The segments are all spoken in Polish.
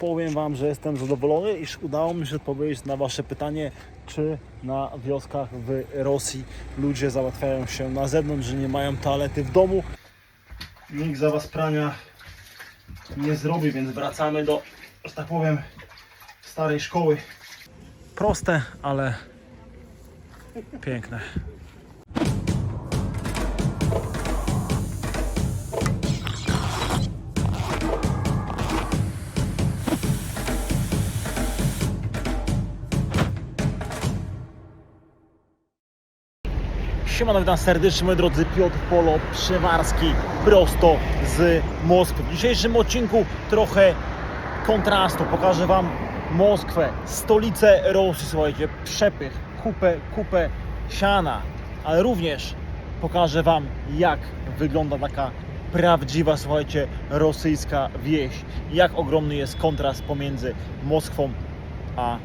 powiem Wam, że jestem zadowolony, iż udało mi się odpowiedzieć na Wasze pytanie, czy na wioskach w Rosji ludzie załatwiają się na zewnątrz, że nie mają toalety w domu. Nikt za Was prania nie zrobi, więc wracamy do, że tak powiem, starej szkoły. Proste, ale piękne. Siemano, witam serdecznie moi drodzy, Piotr Polo Przewarski prosto z Moskwy. W dzisiejszym odcinku trochę kontrastu. Pokażę Wam Moskwę, stolicę Rosji, słuchajcie, przepych, kupę, kupę siana, ale również pokażę Wam jak wygląda taka prawdziwa, słuchajcie, rosyjska wieś. Jak ogromny jest kontrast pomiędzy Moskwą a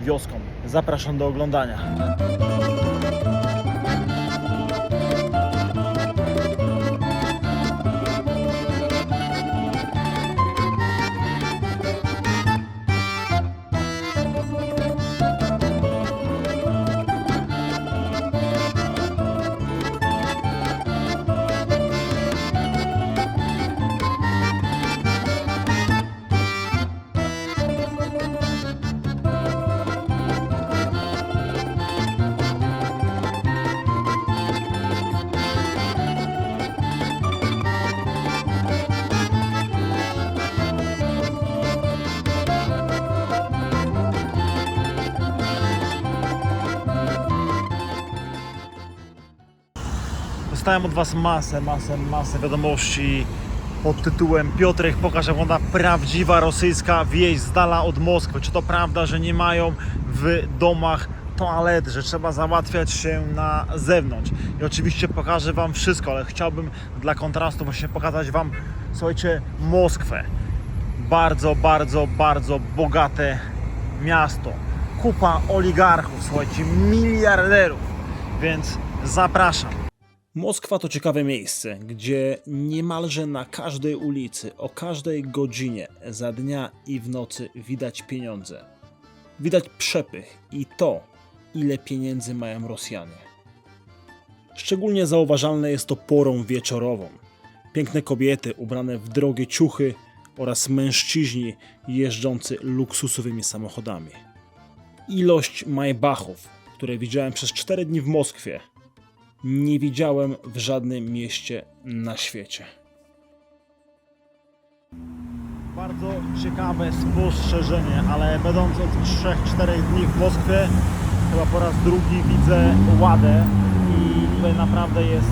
wioską. Zapraszam do oglądania. Dostałem od Was masę, masę, masę wiadomości pod tytułem Piotrek, pokaż jak wygląda prawdziwa rosyjska wieś z dala od Moskwy. Czy to prawda, że nie mają w domach toalet, że trzeba załatwiać się na zewnątrz. I oczywiście pokażę Wam wszystko, ale chciałbym dla kontrastu właśnie pokazać Wam, słuchajcie, Moskwę. Bardzo, bardzo, bardzo bogate miasto. Kupa oligarchów, słuchajcie, miliarderów. Więc zapraszam. Moskwa to ciekawe miejsce, gdzie niemalże na każdej ulicy, o każdej godzinie, za dnia i w nocy widać pieniądze. Widać przepych i to, ile pieniędzy mają Rosjanie. Szczególnie zauważalne jest to porą wieczorową. Piękne kobiety ubrane w drogie ciuchy oraz mężczyźni jeżdżący luksusowymi samochodami. Ilość Maybachów, które widziałem przez 4 dni w Moskwie, nie widziałem w żadnym mieście na świecie. Bardzo ciekawe spostrzeżenie, ale będąc od 3-4 dni w Moskwie, chyba po raz drugi widzę ładę i tutaj naprawdę jest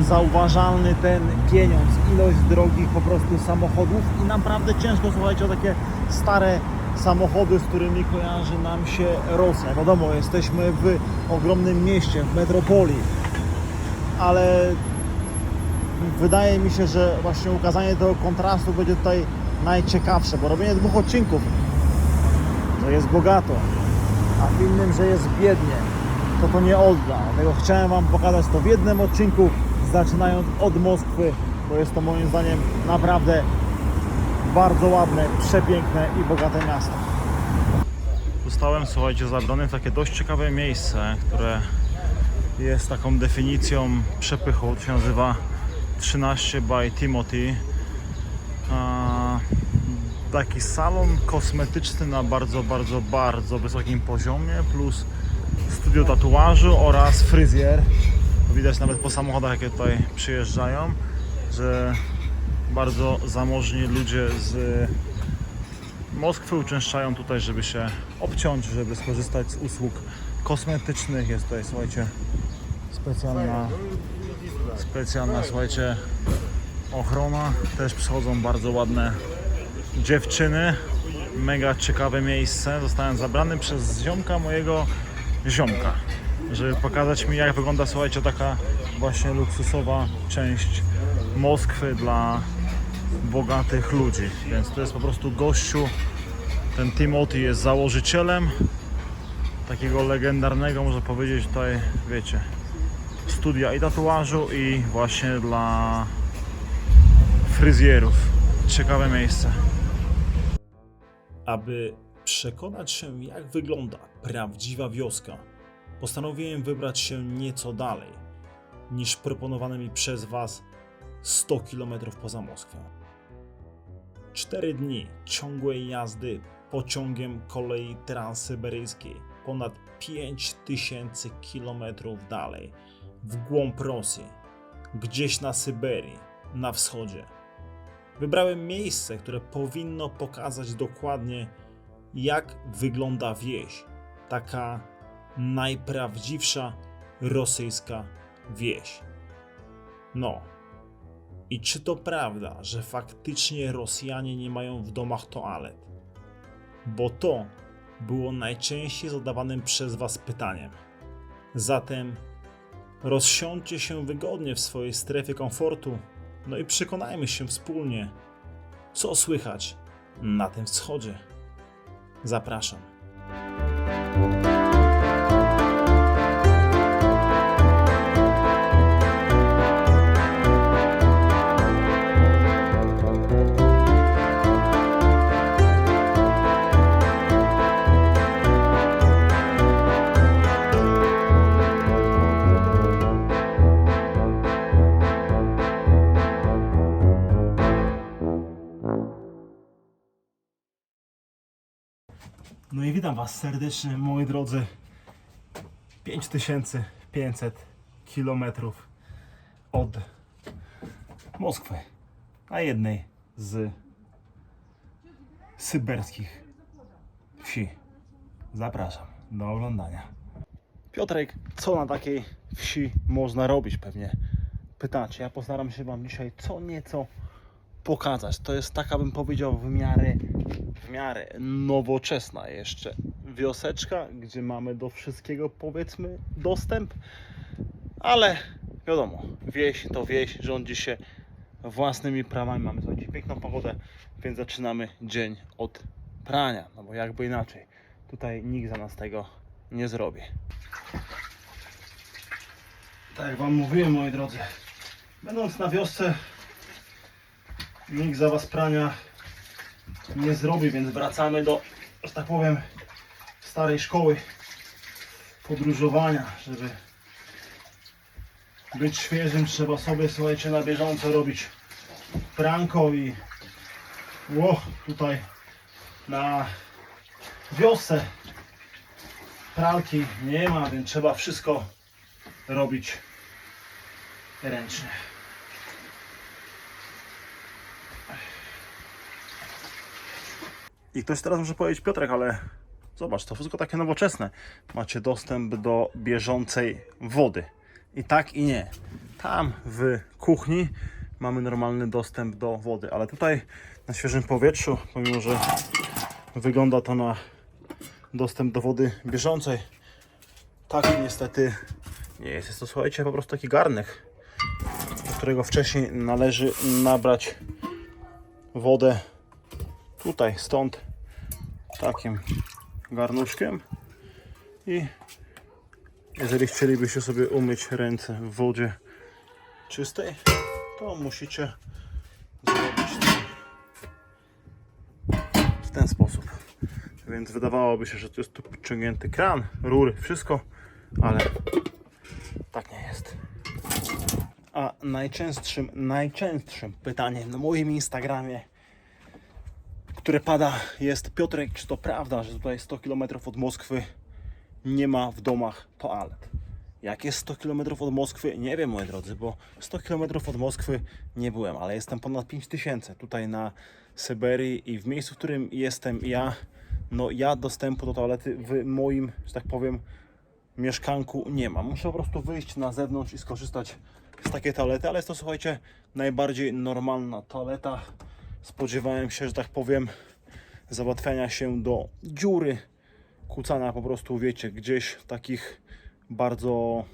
zauważalny ten pieniądz, ilość drogich po prostu samochodów i naprawdę ciężko słuchajcie o takie stare samochody, z którymi kojarzy nam się Rosja. Wiadomo, jesteśmy w ogromnym mieście, w metropolii, ale wydaje mi się, że właśnie ukazanie tego kontrastu będzie tutaj najciekawsze, bo robienie dwóch odcinków, że jest bogato, a w innym, że jest biednie, to to nie odda. Dlatego chciałem Wam pokazać to w jednym odcinku, zaczynając od Moskwy, bo jest to moim zdaniem naprawdę bardzo ładne, przepiękne i bogate miasto. Zostałem, słuchajcie, zabrany w takie dość ciekawe miejsce, które jest taką definicją przepychu. To się nazywa 13 by Timothy. Taki salon kosmetyczny na bardzo, bardzo, bardzo wysokim poziomie, plus studio tatuażu oraz fryzjer. Widać nawet po samochodach, jakie tutaj przyjeżdżają, że bardzo zamożni ludzie z Moskwy uczęszczają tutaj, żeby się obciąć, żeby skorzystać z usług kosmetycznych. Jest tutaj, słuchajcie, specjalna, specjalna, słuchajcie, ochrona. Też przychodzą bardzo ładne dziewczyny. Mega ciekawe miejsce. Zostałem zabrany przez ziomka mojego ziomka, żeby pokazać mi jak wygląda, słuchajcie, taka właśnie luksusowa część Moskwy dla bogatych ludzi. Więc to jest po prostu gościu. Ten Timothy jest założycielem takiego legendarnego, można powiedzieć tutaj, wiecie, studia i tatuażu i właśnie dla fryzjerów. ciekawe miejsce. Aby przekonać się, jak wygląda prawdziwa wioska, postanowiłem wybrać się nieco dalej niż proponowane mi przez Was 100 km poza Moskwą. Cztery dni ciągłej jazdy pociągiem kolei transsyberyjskiej ponad 5000 km dalej, w głąb Rosji, gdzieś na Syberii, na wschodzie. Wybrałem miejsce, które powinno pokazać dokładnie, jak wygląda wieś. Taka najprawdziwsza rosyjska wieś. No. I czy to prawda, że faktycznie Rosjanie nie mają w domach toalet? Bo to było najczęściej zadawanym przez Was pytaniem. Zatem rozsiądźcie się wygodnie w swojej strefie komfortu, no i przekonajmy się wspólnie, co słychać na tym wschodzie. Zapraszam. Witam Was serdecznie, moi drodzy. 5500 kilometrów od Moskwy, a jednej z syberskich wsi. Zapraszam do oglądania. Piotrek, co na takiej wsi można robić pewnie? Pytacie, ja postaram się Wam dzisiaj co nieco pokazać. To jest taka, bym powiedział, w miarę, w miarę nowoczesna jeszcze wioseczka, gdzie mamy do wszystkiego, powiedzmy, dostęp, ale wiadomo, wieś to wieś, rządzi się własnymi prawami. Mamy słuchajcie, piękną pogodę, więc zaczynamy dzień od prania, no bo jakby inaczej. Tutaj nikt za nas tego nie zrobi. Tak jak Wam mówiłem, moi drodzy, będąc na wiosce, nikt za Was prania nie zrobi, więc wracamy do, że tak powiem, starej szkoły podróżowania, żeby być świeżym, trzeba sobie, słuchajcie, na bieżąco robić pranko i ło, tutaj na wiosce pralki nie ma, więc trzeba wszystko robić ręcznie. I ktoś teraz może powiedzieć, Piotrek, ale zobacz, to wszystko takie nowoczesne. Macie dostęp do bieżącej wody. I tak i nie. Tam w kuchni mamy normalny dostęp do wody, ale tutaj na świeżym powietrzu, pomimo że wygląda to na dostęp do wody bieżącej, tak niestety nie jest. Jest to, słuchajcie, po prostu taki garnek, do którego wcześniej należy nabrać wodę tutaj, stąd takim garnuszkiem i jeżeli chcielibyście sobie umyć ręce w wodzie czystej, to musicie zrobić w ten sposób. Więc wydawałoby się, że to jest tu podciągnięty kran, rury, wszystko, ale tak nie jest. A najczęstszym, najczęstszym pytaniem na moim Instagramie które pada jest Piotrek, czy to prawda, że tutaj 100 km od Moskwy nie ma w domach toalet? Jak jest 100 km od Moskwy? Nie wiem, moi drodzy, bo 100 km od Moskwy nie byłem, ale jestem ponad 5000 tutaj na Syberii i w miejscu, w którym jestem ja, no ja dostępu do toalety w moim, że tak powiem, mieszkanku nie mam. Muszę po prostu wyjść na zewnątrz i skorzystać z takiej toalety, ale jest to, słuchajcie, najbardziej normalna toaleta spodziewałem się, że tak powiem, załatwiania się do dziury, kucana po prostu, wiecie, gdzieś takich bardzo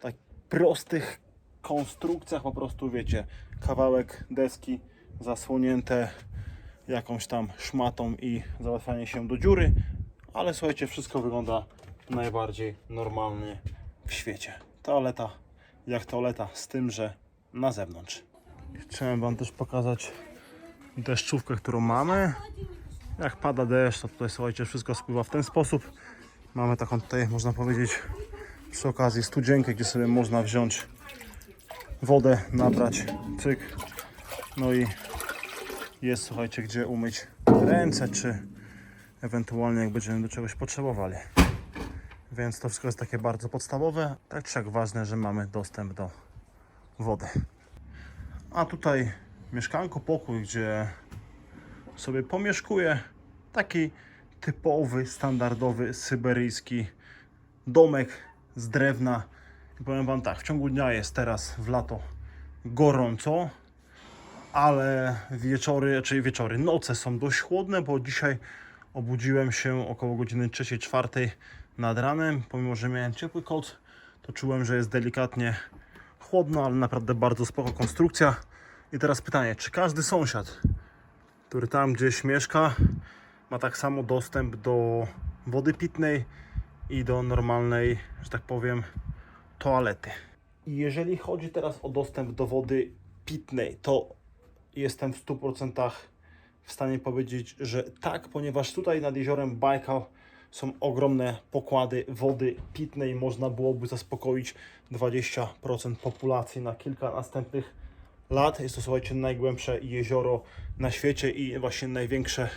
tak prostych konstrukcjach, po prostu, wiecie, kawałek deski zasłonięte jakąś tam szmatą i załatwianie się do dziury, ale słuchajcie, wszystko wygląda najbardziej normalnie w świecie. Toaleta jak toaleta, z tym, że na zewnątrz. Chciałem Wam też pokazać deszczówkę, którą mamy. Jak pada deszcz, to tutaj słuchajcie, wszystko spływa w ten sposób. Mamy taką tutaj, można powiedzieć, przy okazji studzienkę, gdzie sobie można wziąć wodę, nabrać, cyk. No i jest, słuchajcie, gdzie umyć ręce, czy ewentualnie jak będziemy do czegoś potrzebowali. Więc to wszystko jest takie bardzo podstawowe. Tak czy jak ważne, że mamy dostęp do wody. A tutaj mieszkanko, pokój, gdzie sobie pomieszkuję. Taki typowy, standardowy, syberyjski domek z drewna. I powiem Wam tak, w ciągu dnia jest teraz w lato gorąco, ale wieczory, czyli wieczory, noce są dość chłodne, bo dzisiaj obudziłem się około godziny 3-4 nad ranem. Pomimo, że miałem ciepły koc, to czułem, że jest delikatnie chłodno, ale naprawdę bardzo spoko konstrukcja. I teraz pytanie, czy każdy sąsiad, który tam gdzieś mieszka, ma tak samo dostęp do wody pitnej i do normalnej, że tak powiem, toalety. Jeżeli chodzi teraz o dostęp do wody pitnej, to jestem w 100% w stanie powiedzieć, że tak, ponieważ tutaj nad jeziorem Bajkał są ogromne pokłady wody pitnej. Można byłoby zaspokoić 20% populacji na kilka następnych lat. Jest to, słuchajcie, najgłębsze jezioro na świecie i właśnie największe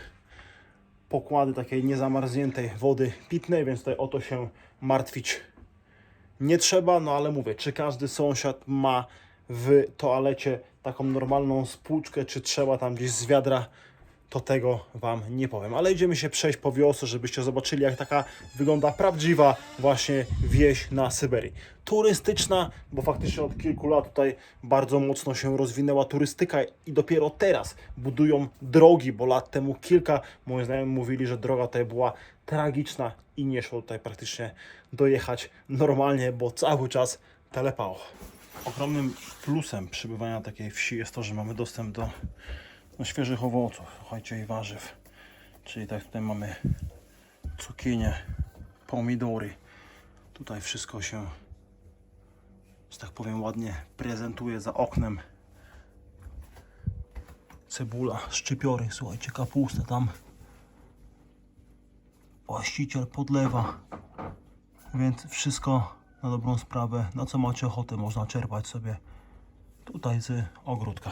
pokłady takiej niezamarzniętej wody pitnej, więc tutaj o to się martwić nie trzeba, no ale mówię, czy każdy sąsiad ma w toalecie taką normalną spłuczkę, czy trzeba tam gdzieś z wiadra, to tego Wam nie powiem. Ale idziemy się przejść po wiosce, żebyście zobaczyli, jak taka wygląda prawdziwa właśnie wieś na Syberii. Turystyczna, bo faktycznie od kilku lat tutaj bardzo mocno się rozwinęła turystyka i dopiero teraz budują drogi, bo lat temu kilka, moi znajomi mówili, że droga tutaj była tragiczna i nie szło tutaj praktycznie dojechać normalnie, bo cały czas telepało. Ogromnym plusem przybywania takiej wsi jest to, że mamy dostęp do no, świeżych owoców, słuchajcie, i warzyw. Czyli tak tutaj mamy cukinie, pomidory. Tutaj wszystko się, że tak powiem, ładnie prezentuje za oknem. Cebula, szczypiory, słuchajcie, kapusta tam. Właściciel podlewa. Więc wszystko na dobrą sprawę, na co macie ochotę, można czerpać sobie tutaj z ogródka.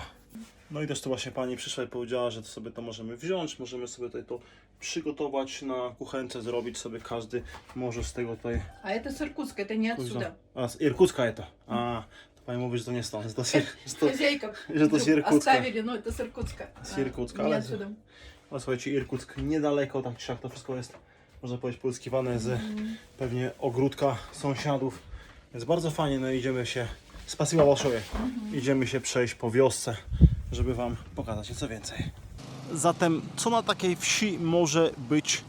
No i też to właśnie pani przyszła i powiedziała, że to sobie to możemy wziąć, możemy sobie tutaj to przygotować na kuchence, zrobić sobie każdy może z tego tutaj. А это с Иркутска, это не отсюда. A, z Irkucka jest to. A, to pani mówi, że to nie stąd, że to z, Ir- że to Хозяйка że to z вдруг Иркутска. оставили, но это с Иркутска. Z А, Irkucka, Не ale- отсюда. No słuchajcie, Irkuck niedaleko, tam czy siak to wszystko jest, można powiedzieć, pozyskiwane z pewnie ogródka sąsiadów. Więc bardzo fajnie, no i idziemy się, spasiba Waszoje, idziemy się przejść po wiosce, żeby Wam pokazać nieco więcej. Zatem, co na takiej wsi może być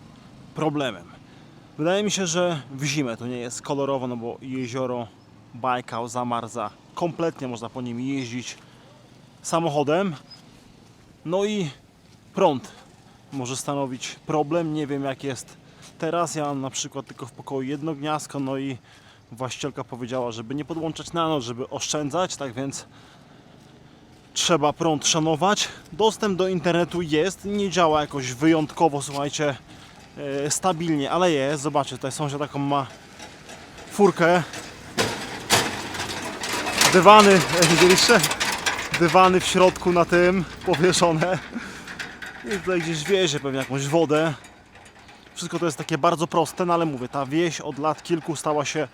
problemem? Wydaje mi się, że w zimę to nie jest kolorowo, no bo jezioro Bajkał zamarza, kompletnie można po nim jeździć samochodem. No i prąd może stanowić problem. Nie wiem jak jest teraz. Ja mam na przykład tylko w pokoju jedno gniazdko, no i właścicielka powiedziała, żeby nie podłączać na noc, żeby oszczędzać, tak więc trzeba prąd szanować. Dostęp do internetu jest, nie działa jakoś wyjątkowo, słuchajcie, e, stabilnie, ale jest. Zobaczcie, tutaj sąsiad taką ma furkę. Dywany, widzieliście? Dywany w środku na tym powieszone. I tutaj gdzieś wiezie pewnie jakąś wodę. Wszystko to jest takie bardzo proste, no ale mówię, ta wieś od lat kilku stała się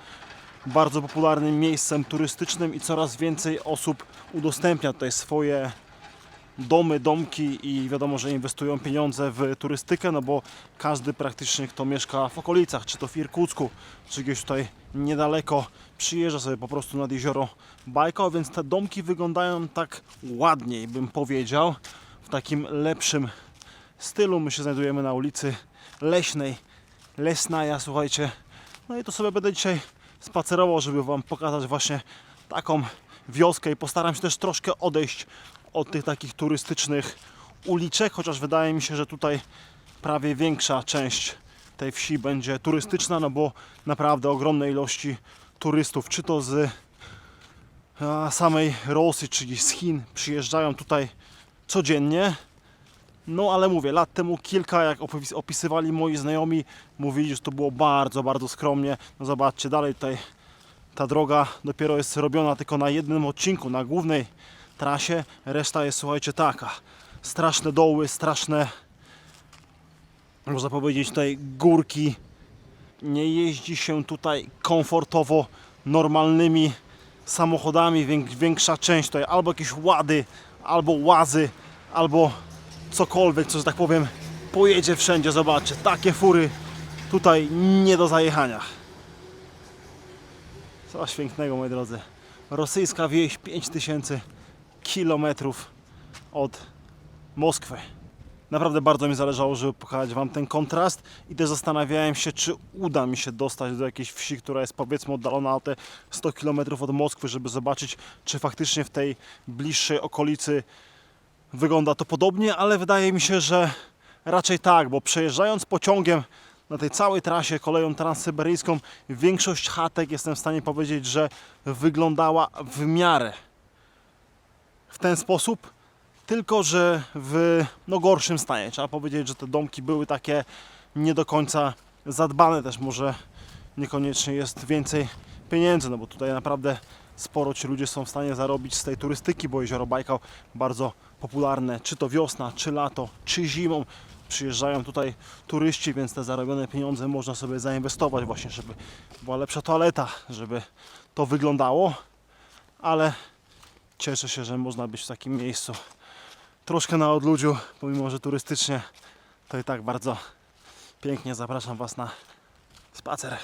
bardzo popularnym miejscem turystycznym i coraz więcej osób udostępnia tutaj swoje domy, domki i wiadomo, że inwestują pieniądze w turystykę, no bo każdy praktycznie, kto mieszka w okolicach, czy to w Irkucku, czy gdzieś tutaj niedaleko, przyjeżdża sobie po prostu nad jezioro Bajkał, więc te domki wyglądają tak ładniej, bym powiedział, w takim lepszym stylu. My się znajdujemy na ulicy Leśnej, Lesnaja, słuchajcie. No i to sobie będę dzisiaj spacerował, żeby Wam pokazać właśnie taką wioskę i postaram się też troszkę odejść od tych takich turystycznych uliczek, chociaż wydaje mi się, że tutaj prawie większa część tej wsi będzie turystyczna, no bo naprawdę ogromne ilości turystów, czy to z samej Rosji, czyli z Chin, przyjeżdżają tutaj codziennie. No ale mówię, lat temu kilka, jak opis- opisywali moi znajomi, mówili, że to było bardzo, bardzo skromnie. No zobaczcie, dalej tutaj ta droga dopiero jest robiona tylko na jednym odcinku, na głównej trasie. Reszta jest, słuchajcie, taka. Straszne doły, straszne, można powiedzieć, tutaj górki. Nie jeździ się tutaj komfortowo normalnymi samochodami. Wię- Większa część tutaj albo jakieś łady, albo łazy, albo cokolwiek, co że tak powiem, pojedzie wszędzie. Zobaczcie, takie fury tutaj nie do zajechania. Coś pięknego, moi drodzy. Rosyjska wieś 5000 kilometrów od Moskwy. Naprawdę bardzo mi zależało, żeby pokazać Wam ten kontrast i też zastanawiałem się, czy uda mi się dostać do jakiejś wsi, która jest powiedzmy oddalona o te 100 km od Moskwy, żeby zobaczyć, czy faktycznie w tej bliższej okolicy wygląda to podobnie, ale wydaje mi się, że raczej tak, bo przejeżdżając pociągiem na tej całej trasie koleją transsyberyjską, większość chatek jestem w stanie powiedzieć, że wyglądała w miarę w ten sposób, tylko że w no, gorszym stanie. Trzeba powiedzieć, że te domki były takie nie do końca zadbane też może niekoniecznie jest więcej pieniędzy, no bo tutaj naprawdę sporo ci ludzie są w stanie zarobić z tej turystyki, bo jezioro Bajkał bardzo popularne, czy to wiosna, czy lato, czy zimą. Przyjeżdżają tutaj turyści, więc te zarobione pieniądze można sobie zainwestować właśnie, żeby była lepsza toaleta, żeby to wyglądało, ale cieszę się, że można być w takim miejscu troszkę na odludziu, pomimo że turystycznie to i tak bardzo pięknie zapraszam Was na spacer.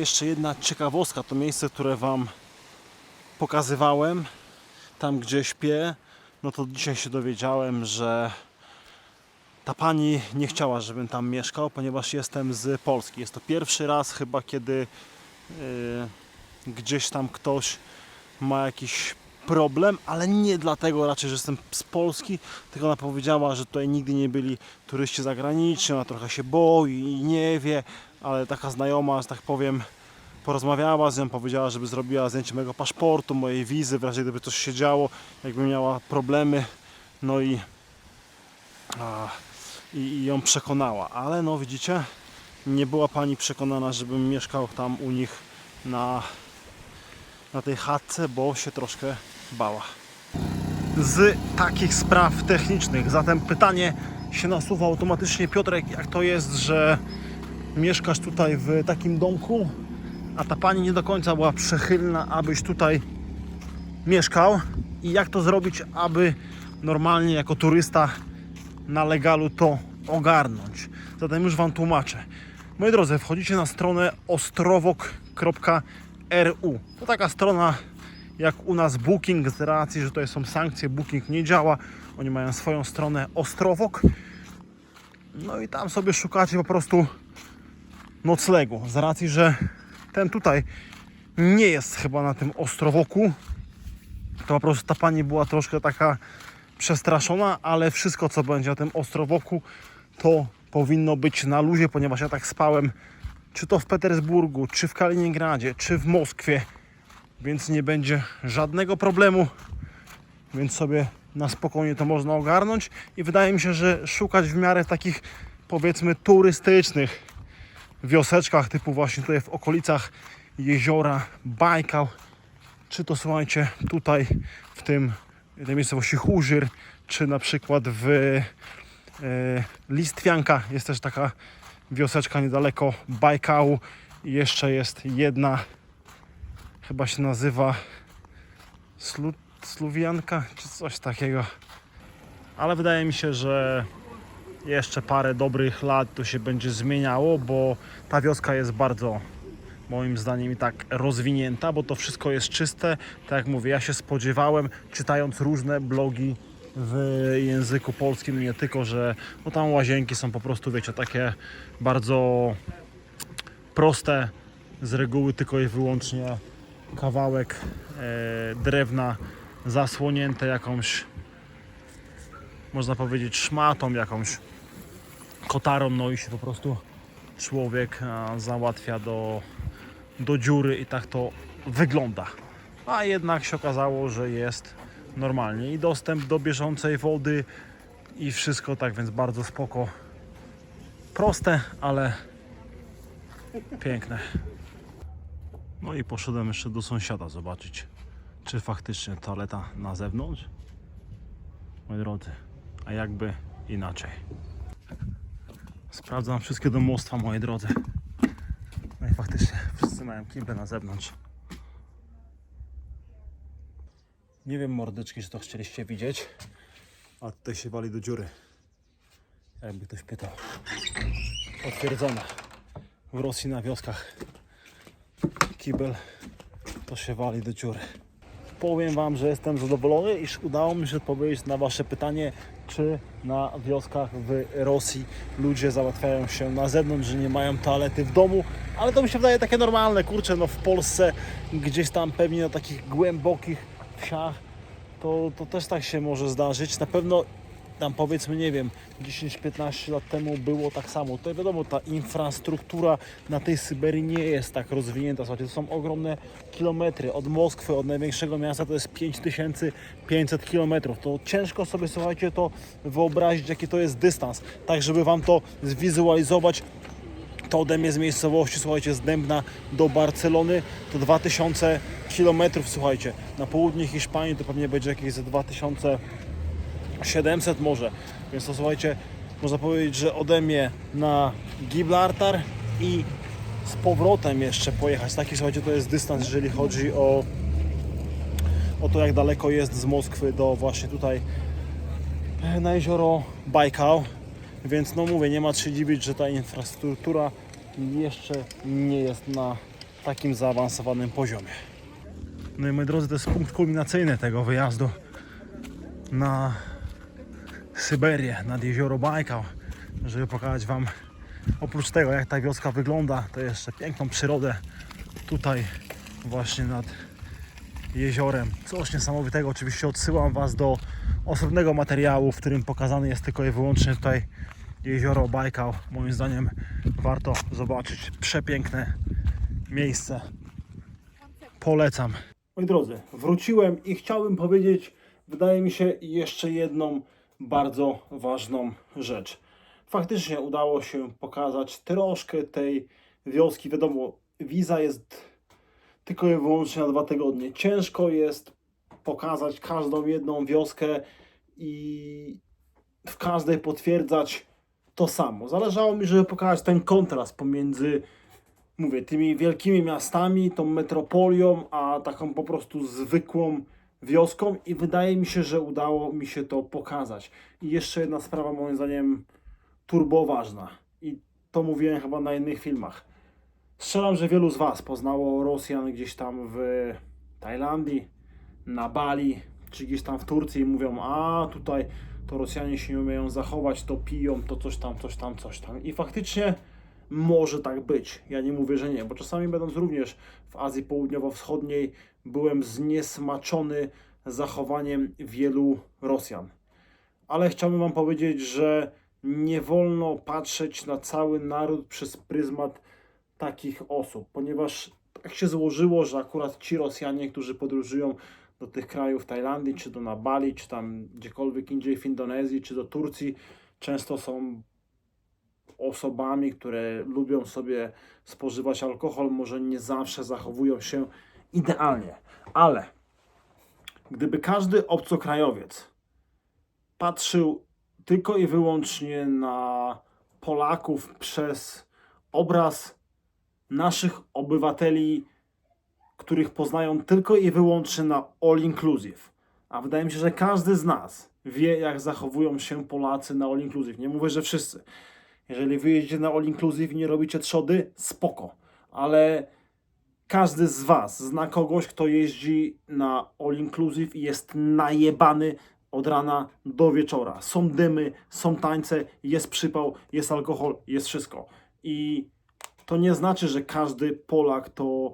Jeszcze jedna ciekawostka, to miejsce, które Wam pokazywałem, tam gdzie śpię, no to dzisiaj się dowiedziałem, że ta pani nie chciała, żebym tam mieszkał, ponieważ jestem z Polski. Jest to pierwszy raz chyba, kiedy yy, gdzieś tam ktoś ma jakiś problem, ale nie dlatego raczej, że jestem z Polski, tylko ona powiedziała, że tutaj nigdy nie byli turyści zagraniczni, ona trochę się boi i nie wie, ale taka znajoma, że tak powiem, porozmawiała z nią, powiedziała, żeby zrobiła zdjęcie mojego paszportu, mojej wizy, w razie gdyby coś się działo, jakby miała problemy, no i, a, i, i ją przekonała, ale no widzicie, nie była pani przekonana, żebym mieszkał tam u nich na, na tej chatce, bo się troszkę bała. Z takich spraw technicznych, zatem pytanie się nasuwa automatycznie, Piotrek, jak to jest, że mieszkasz tutaj w takim domku, a ta pani nie do końca była przychylna, abyś tutaj mieszkał i jak to zrobić, aby normalnie jako turysta na legalu to ogarnąć. Zatem już Wam tłumaczę. Moi drodzy, wchodzicie na stronę ostrowok.ru. To taka strona jak u nas Booking, z racji, że tutaj są sankcje, Booking nie działa. Oni mają swoją stronę Ostrowok. No i tam sobie szukacie po prostu noclegu. Z racji, że ten tutaj nie jest chyba na tym Ostrowoku, to po prostu ta pani była troszkę taka przestraszona, ale wszystko co będzie na tym Ostrowoku to powinno być na luzie, ponieważ ja tak spałem czy to w Petersburgu, czy w Kaliningradzie, czy w Moskwie, więc nie będzie żadnego problemu, więc sobie na spokojnie to można ogarnąć. I wydaje mi się, że szukać w miarę takich powiedzmy turystycznych wioseczkach typu właśnie tutaj w okolicach jeziora Bajkał. Czy to słuchajcie tutaj w tym w tej miejscowości Chórzir czy na przykład w e, Listwianka jest też taka wioseczka niedaleko Bajkału i jeszcze jest jedna chyba się nazywa Slu, Sluwianka czy coś takiego ale wydaje mi się, że jeszcze parę dobrych lat to się będzie zmieniało, bo ta wioska jest bardzo moim zdaniem i tak rozwinięta, bo to wszystko jest czyste. Tak jak mówię, ja się spodziewałem, czytając różne blogi w języku polskim, nie tylko, że no tam łazienki są po prostu, wiecie, takie bardzo proste, z reguły tylko i wyłącznie kawałek e, drewna zasłonięte jakąś, można powiedzieć, szmatą, jakąś kotarą, no i się po prostu człowiek a, załatwia do, do dziury i tak to wygląda. A jednak się okazało, że jest normalnie i dostęp do bieżącej wody i wszystko tak, więc bardzo spoko. Proste, ale piękne. No i poszedłem jeszcze do sąsiada zobaczyć, czy faktycznie toaleta na zewnątrz. Moi drodzy, a jakby inaczej. Sprawdzam wszystkie domostwa, moi drodzy. No i faktycznie wszyscy mają kimble na zewnątrz. Nie wiem, mordeczki, czy to chcieliście widzieć. A tutaj się wali do dziury. Jakby ktoś pytał. Potwierdzone. W Rosji na wioskach kibel to się wali do dziury. Powiem Wam, że jestem zadowolony, iż udało mi się odpowiedzieć na Wasze pytanie, czy na wioskach w Rosji ludzie załatwiają się na zewnątrz, że nie mają toalety w domu, ale to mi się wydaje takie normalne, kurczę, no w Polsce gdzieś tam pewnie na takich głębokich to, to też tak się może zdarzyć. Na pewno tam powiedzmy, nie wiem, 10-15 lat temu było tak samo. Tutaj wiadomo, ta infrastruktura na tej Syberii nie jest tak rozwinięta. Słuchajcie, to są ogromne kilometry. Od Moskwy, od największego miasta to jest 5500 kilometrów. To ciężko sobie, słuchajcie, to wyobrazić, jaki to jest dystans. Tak, żeby Wam to zwizualizować, to ode mnie z miejscowości, słuchajcie, z Dębna do Barcelony to 2000 kilometrów, słuchajcie. Na południe Hiszpanii to pewnie będzie jakieś ze 2700 może. Więc to słuchajcie, można powiedzieć, że ode mnie na Gibraltar i z powrotem jeszcze pojechać. Taki słuchajcie, to jest dystans, jeżeli chodzi o, o to, jak daleko jest z Moskwy do właśnie tutaj e, na jezioro Bajkał. Więc no mówię, nie ma się dziwić, że ta infrastruktura jeszcze nie jest na takim zaawansowanym poziomie. No i moi drodzy, to jest punkt kulminacyjny tego wyjazdu na Syberię, nad jezioro Bajkał, żeby pokazać Wam oprócz tego, jak ta wioska wygląda, to jeszcze piękną przyrodę tutaj właśnie nad jeziorem. Coś niesamowitego. Oczywiście odsyłam Was do osobnego materiału, w którym pokazany jest tylko i wyłącznie tutaj jezioro Bajkał. Moim zdaniem warto zobaczyć. Przepiękne miejsce. Polecam. Moi drodzy, wróciłem i chciałbym powiedzieć, wydaje mi się, jeszcze jedną bardzo ważną rzecz. Faktycznie udało się pokazać troszkę tej wioski. Wiadomo, wiza jest tylko i wyłącznie na dwa tygodnie. Ciężko jest pokazać każdą jedną wioskę i w każdej potwierdzać to samo. Zależało mi, żeby pokazać ten kontrast pomiędzy, mówię, tymi wielkimi miastami, tą metropolią, a taką po prostu zwykłą wioską i wydaje mi się, że udało mi się to pokazać. I jeszcze jedna sprawa moim zdaniem turbo ważna i to mówiłem chyba na innych filmach. Strzelam, że wielu z Was poznało Rosjan gdzieś tam w Tajlandii, na Bali, czy gdzieś tam w Turcji i mówią, a tutaj to Rosjanie się nie umieją zachować, to piją, to coś tam, coś tam, coś tam. I faktycznie może tak być. Ja nie mówię, że nie, bo czasami będąc również w Azji Południowo-Wschodniej byłem zniesmaczony zachowaniem wielu Rosjan. Ale chciałbym Wam powiedzieć, że nie wolno patrzeć na cały naród przez pryzmat takich osób, ponieważ tak się złożyło, że akurat ci Rosjanie, którzy podróżują do tych krajów Tajlandii, czy do na Bali, czy tam gdziekolwiek indziej w Indonezji, czy do Turcji, często są osobami, które lubią sobie spożywać alkohol, może nie zawsze zachowują się idealnie, ale gdyby każdy obcokrajowiec patrzył tylko i wyłącznie na Polaków przez obraz naszych obywateli, których poznają tylko i wyłącznie na all inclusive. A wydaje mi się, że każdy z nas wie, jak zachowują się Polacy na all inclusive. Nie mówię, że wszyscy. Jeżeli wy jedziecie na all inclusive i nie robicie trzody, spoko. Ale każdy z was zna kogoś, kto jeździ na all inclusive i jest najebany od rana do wieczora. Są dymy, są tańce, jest przypał, jest alkohol, jest wszystko. I to nie znaczy, że każdy Polak to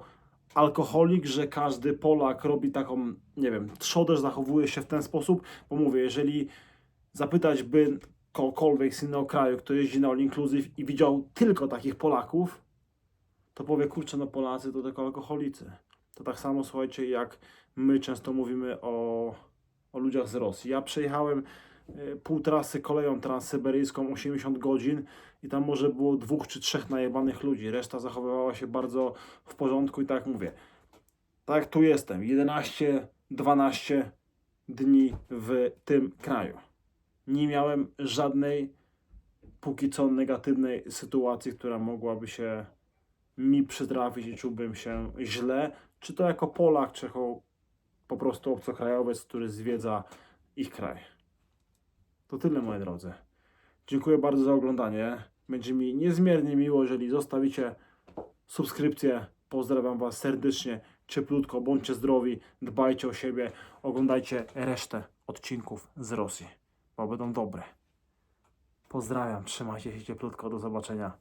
alkoholik, że każdy Polak robi taką, nie wiem, trzodę, zachowuje się w ten sposób, bo mówię, jeżeli zapytać by kogokolwiek z innego kraju, kto jeździ na All Inclusive i widział tylko takich Polaków, to powie, kurczę, no Polacy to tylko alkoholicy. To tak samo, słuchajcie, jak my często mówimy o, o ludziach z Rosji. Ja przejechałem e, pół trasy koleją transsyberyjską 80 godzin i tam może było dwóch czy trzech najebanych ludzi. Reszta zachowywała się bardzo w porządku i tak mówię. Tak tu jestem, 11-12 dni w tym kraju. Nie miałem żadnej póki co negatywnej sytuacji, która mogłaby się mi przytrafić i czułbym się źle, czy to jako Polak, czy jako po prostu obcokrajowiec, który zwiedza ich kraj. To tyle, moi drodzy. Dziękuję bardzo za oglądanie. Będzie mi niezmiernie miło, jeżeli zostawicie subskrypcję. Pozdrawiam Was serdecznie, cieplutko, bądźcie zdrowi, dbajcie o siebie, oglądajcie resztę odcinków z Rosji, bo będą dobre. Pozdrawiam, trzymajcie się cieplutko, do zobaczenia.